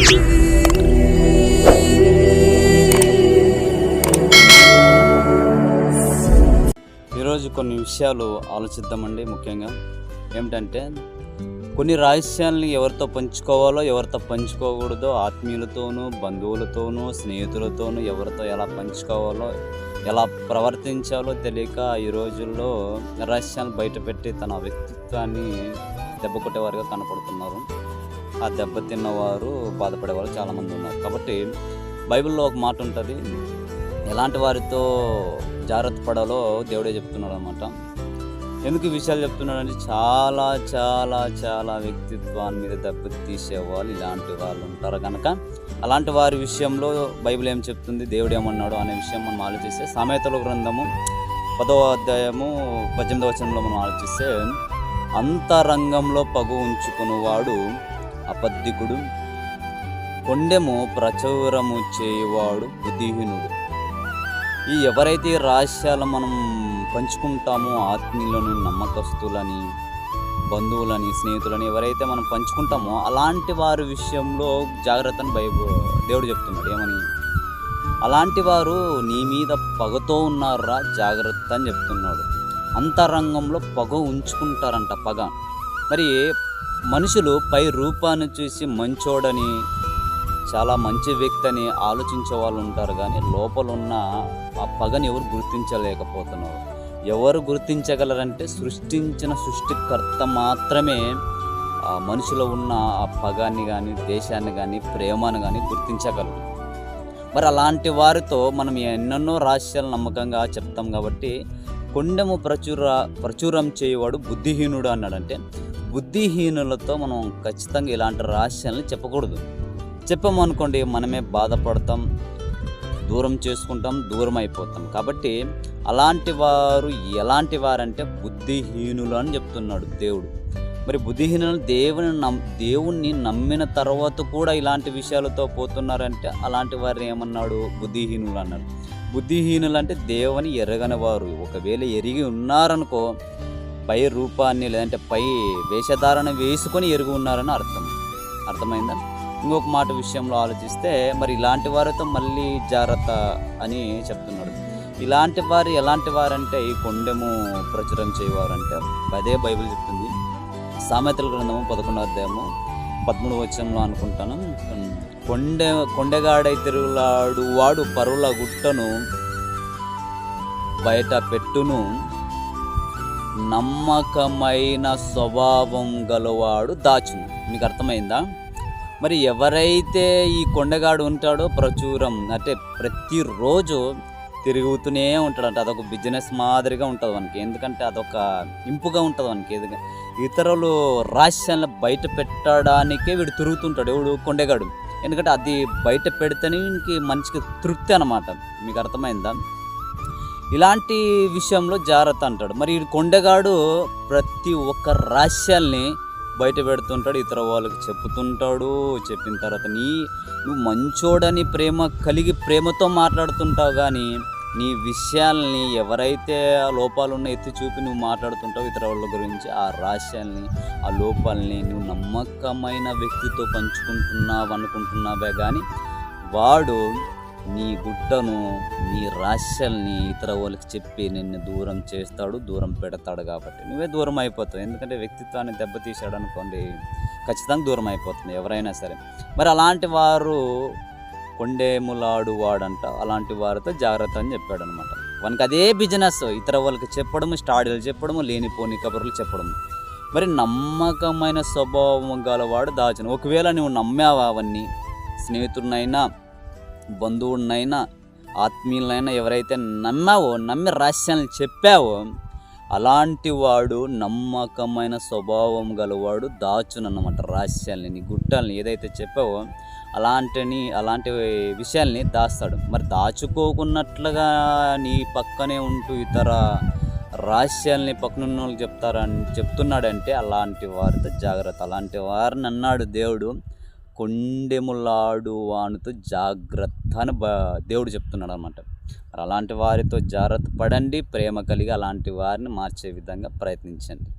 ఈరోజు కొన్ని విషయాలు ఆలోచిద్దామండి ముఖ్యంగా. ఏమిటంటే కొన్ని రహస్యాల్ని ఎవరితో పంచుకోవాలో ఎవరితో పంచుకోకూడదో ఆత్మీయులతోనూ బంధువులతోనూ స్నేహితులతోనూ ఎవరితో ఎలా పంచుకోవాలో ఎలా ప్రవర్తించాలో తెలియక ఈ రోజుల్లో రహస్యాలు బయటపెట్టి తన వ్యక్తిత్వాన్ని దెబ్బకొట్టేవారుగా కనపడుతున్నారు. ఆ దెబ్బ తిన్నవారు బాధపడేవారు చాలామంది ఉన్నారు. కాబట్టి బైబిల్లో ఒక మాట ఉంటుంది ఎలాంటి వారితో జాగ్రత్త పడాలో దేవుడే చెప్తున్నాడు అనమాట ఎందుకు ఈ విషయాలు చెప్తున్నాడంటే చాలా చాలా చాలా వ్యక్తిత్వాన్ని మీద దెబ్బ తీసేవాళ్ళు ఇలాంటి వాళ్ళు ఉంటారు. కనుక అలాంటి వారి విషయంలో బైబిల్ ఏం చెప్తుంది? దేవుడు ఏమన్నాడు అనే విషయం మనం ఆలోచిస్తే సామెతల గ్రంథము పదవ అధ్యాయము పద్దెనిమిదవ వచనంలో మనం ఆలోచిస్తే అంతరంగంలో పగు ఉంచుకునేవాడు అబద్ధికుడు కొండెము ప్రచురము చేయవాడు బుద్ధిహీనుడు. ఈ ఎవరైతే రహస్యాలు మనం పంచుకుంటామో ఆత్మీయులని నమ్మకస్తులని బంధువులని స్నేహితులని ఎవరైతే మనం పంచుకుంటామో అలాంటి వారి విషయంలో జాగ్రత్తను భయ దేవుడు చెప్తున్నాడు. ఏమని? అలాంటి వారు నీ మీద పగతో ఉన్నారా? జాగ్రత్త అని చెప్తున్నాడు. అంతరంగంలో పగ ఉంచుకుంటారంట పగ. మరి మనుషులు పై రూపాన్ని చూసి మంచోడని చాలా మంచి వ్యక్తి అని ఆలోచించే వాళ్ళు ఉంటారు కానీ లోపల ఉన్న ఆ పగని ఎవరు గుర్తించలేకపోతున్నారు. ఎవరు గుర్తించగలరంటే సృష్టించిన సృష్టికర్త మాత్రమే ఆ మనిషిలో ఉన్న ఆ పగాన్ని కానీ దేశాన్ని కానీ ప్రేమను కానీ గుర్తించగలరు. మరి అలాంటి వారితో మనం ఎన్నెన్నో రహస్యాలు నమ్మకంగా చెప్తాం కాబట్టి కొండెము ప్రచుర ప్రచురం చేయవాడు బుద్ధిహీనుడు అన్నాడంటే బుద్ధిహీనులతో మనం ఖచ్చితంగా ఇలాంటి రహస్యాలను చెప్పకూడదు. చెప్పమనుకోండి మనమే బాధపడతాం దూరం చేసుకుంటాం దూరం అయిపోతాం. కాబట్టి అలాంటి వారు ఎలాంటి వారంటే బుద్ధిహీనులు అని చెప్తున్నాడు దేవుడు. మరి బుద్ధిహీనులు దేవుని నమ్ దేవుణ్ణి నమ్మిన తర్వాత కూడా ఇలాంటి విషయాలతో పోతున్నారంటే అలాంటి వారిని ఏమన్నాడు? బుద్ధిహీనులు అన్నాడు బుద్ధిహీనులు అంటే దేవుని ఎరగని వారు. ఒకవేళ ఎరిగి ఉన్నారనుకో పై రూపాన్ని లేదంటే పై వేషధారణ వేసుకొని ఎరుగు ఉన్నారని అర్థం. అర్థమైందా? ఇంకొక మాట విషయంలో ఆలోచిస్తే మరి ఇలాంటి వారితో మళ్ళీ జాగ్రత్త అని చెప్తున్నాడు. ఇలాంటి వారు ఎలాంటి వారంటే ఈ కొండెము ప్రచురం చేయవారు అదే బైబిల్ చెప్తుంది. సామెతల గ్రంథము పదకొండవ అధ్యాయము పదమూడు వచ్చంలో అనుకుంటాను. కొండె కొండెగాడై తిరుగులాడు వాడు పరుల గుట్టను బయట పెట్టును. నమ్మకమైన స్వభావం గలవాడు దాచును. మీకు అర్థమైందా? మరి ఎవరైతే ఈ కొండగాడు ఉంటాడో ప్రచురం అంటే ప్రతిరోజు తిరుగుతూనే ఉంటాడంట. అదొక బిజినెస్ మాదిరిగా ఉంటుంది మనకి ఎందుకంటే అదొక ఇంపుగా ఉంటుంది మనకి ఎందుకంటే ఇతరులు రహస్యాలను బయట పెట్టడానికే వీడు తిరుగుతుంటాడు. ఎవడు? కొండగాడు. ఎందుకంటే అది బయట పెడితేనే వీనికి మనిషికి తృప్తి అనమాట మీకు అర్థమైందా? ఇలాంటి విషయంలో జాగ్రత్త అంటాడు. మరి ఈ కొండగాడు ప్రతి ఒక్క రహస్యాల్ని బయట పెడుతుంటాడు ఇతర వాళ్ళకి చెప్పుతుంటాడు. చెప్పిన తర్వాత నీ నువ్వు మంచోడని ప్రేమ కలిగి ప్రేమతో మాట్లాడుతుంటావు కానీ నీ విషయాల్ని ఎవరైతే ఆ లోపాలు ఉన్న ఎత్తి చూపి నువ్వు మాట్లాడుతుంటావు ఇతర వాళ్ళ గురించి ఆ రహస్యాల్ని ఆ లోపాలని నువ్వు నమ్మకమైన వ్యక్తితో పంచుకుంటున్నావు అనుకుంటున్నావే కానీ వాడు నీ గుట్టను నీ రాశల్ని ఇతర వాళ్ళకి చెప్పి నిన్ను దూరం చేస్తాడు దూరం పెడతాడు కాబట్టి. నువ్వే దూరం అయిపోతావు. ఎందుకంటే వ్యక్తిత్వాన్ని దెబ్బతీసాడు అనుకోండి ఖచ్చితంగా దూరం అయిపోతుంది ఎవరైనా సరే. మరి అలాంటి వారు కొండేములాడు వాడంట అలాంటి వారితో జాగ్రత్త అని చెప్పాడు అనమాట వానికి అదే బిజినెస్. ఇతర వాళ్ళకి చెప్పడము స్టాడీలు చెప్పడము లేనిపోని కబుర్లు చెప్పడము. మరి నమ్మకమైన స్వభావం గలవాడు దాచను. ఒకవేళ నువ్వు నమ్మావా అవన్నీ స్నేహితుడినైనా బంధువుడినైనా ఆత్మీయులైనా ఎవరైతే నమ్మావో నమ్మి రహస్యాలను చెప్పావో అలాంటి వాడు నమ్మకమైన స్వభావం గలవాడు దాచునన్నమాట రహస్యాల్ని నీ గుట్టాలని ఏదైతే చెప్పావో అలాంటిని అలాంటి విషయాల్ని దాస్తాడు. మరి దాచుకోకున్నట్లుగా నీ పక్కనే ఉంటూ ఇతర రహస్యాల్ని పక్కనున్న వాళ్ళు చెప్తారని చెప్తున్నాడంటే అలాంటి వారితో జాగ్రత్త అలాంటి వారిని అన్నాడు దేవుడు కొండెములాడు వానితో జాగ్రత్త. తాను బ దేవుడు చెప్తున్నాడు అనమాట మరి అలాంటి వారితో జాగ్రత్త పడండి ప్రేమ కలిగి అలాంటి వారిని మార్చే విధంగా ప్రయత్నించండి.